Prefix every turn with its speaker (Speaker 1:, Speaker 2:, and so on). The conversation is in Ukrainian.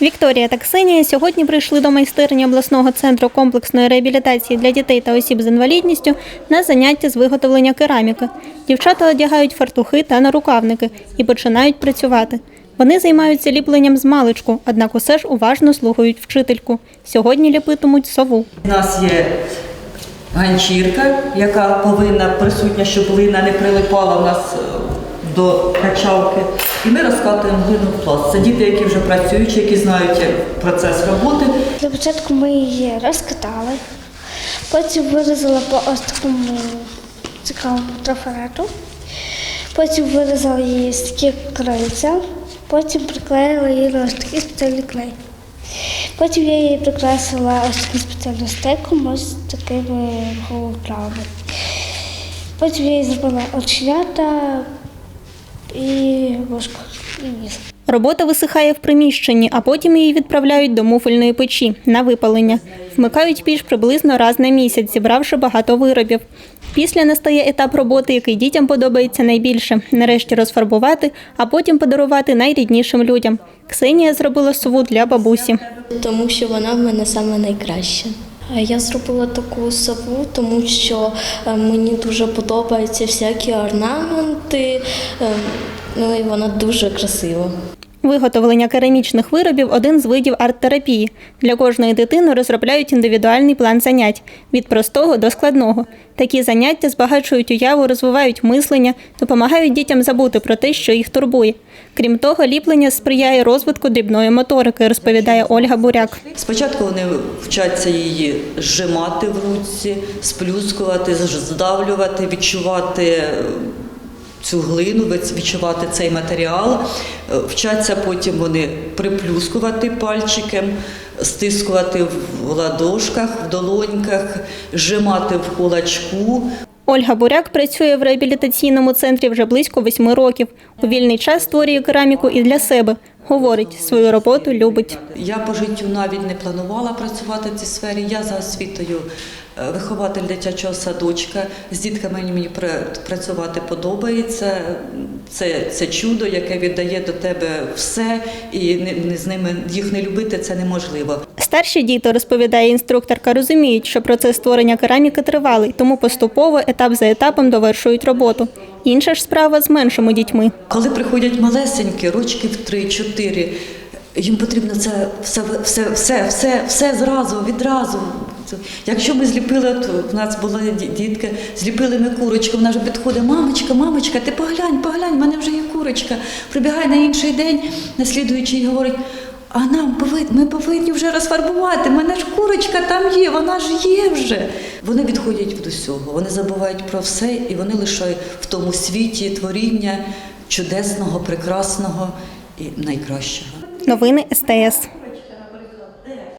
Speaker 1: Вікторія та Ксенія сьогодні прийшли до майстерні обласного центру комплексної реабілітації для дітей та осіб з інвалідністю на заняття з виготовлення кераміки. Дівчата одягають фартухи та нарукавники і починають працювати. Вони займаються ліпленням з маличку, однак усе ж уважно слухають вчительку. Сьогодні ліпитимуть сову.
Speaker 2: У нас є ганчірка, яка повинна присутня, щоб глина не прилипала в нас е, до качалки. І ми розкатуємо глину в пласт. Це діти, які вже працюють, які знають як процес роботи.
Speaker 3: Для початку ми її розкатали, потім вирізали по ось такому цікавому трафарету, потім вирізали її з такі крильця, потім приклеїли її на ось такий спеціальний клей. Потім я її прикрасила ось таким спеціальним стеком, ось такими голоправами. Потім я їй зробила оченята і вушко, і ніс.
Speaker 1: Робота висихає в приміщенні, а потім її відправляють до муфельної печі на випалення. Вмикають піч приблизно раз на місяць, зібравши багато виробів. Після настає етап роботи, який дітям подобається найбільше нарешті розфарбувати, а потім подарувати найріднішим людям. Ксенія зробила сову для бабусі.
Speaker 4: Тому що вона в мене саме найкраща. Е, Я зробила таку сову, тому що е, мені дуже подобаються всякі орнаменти, е, ну і вона дуже красива.
Speaker 1: Виготовлення керамічних виробів один з видів арт-терапії. Для кожної дитини розробляють індивідуальний план занять від простого до складного. Такі заняття збагачують уяву, розвивають мислення, допомагають дітям забути про те, що їх турбує. Крім того, ліплення сприяє розвитку дрібної моторики, розповідає Ольга Буряк.
Speaker 2: Спочатку вони вчаться її зжимати в руці, сплюскувати, здавлювати, відчувати цю глину, відчувати цей матеріал. Е, Вчаться потім вони приплюскувати пальчиком, стискувати в ладошках, в долоньках, зжимати в кулачку.
Speaker 1: Ольга Буряк працює в реабілітаційному центрі вже близько восьми років. У вільний час створює кераміку і для себе. Говорить, свою роботу любить.
Speaker 2: Я по життю навіть не планувала працювати в цій сфері. Я за освітою вихователь дитячого садочка. З дітками мені працювати подобається. Це, це чудо, яке віддає до тебе все, і не, не з ними їх не любити це неможливо.
Speaker 1: Старші діти, розповідає інструкторка, розуміють, що процес створення кераміки тривалий, тому поступово, етап за етапом довершують роботу. Інша ж справа з меншими дітьми.
Speaker 2: Коли приходять малесенькі, рочків 3-4, їм потрібно це все, все, все, все, все зразу, відразу. Якщо ми зліпили, от в нас були ді- дітки, зліпили ми курочку, вона вже підходить, мамочка, мамочка, ти поглянь, поглянь, в мене вже є курочка. Прибігає на інший день, наслідуючий говорить, а нам повинні, ми повинні вже розфарбувати, в мене ж курочка там є, вона ж є вже. Вони відходять від усього, вони забувають про все і вони лише в тому світі творіння чудесного, прекрасного і найкращого.
Speaker 1: Новини СТС.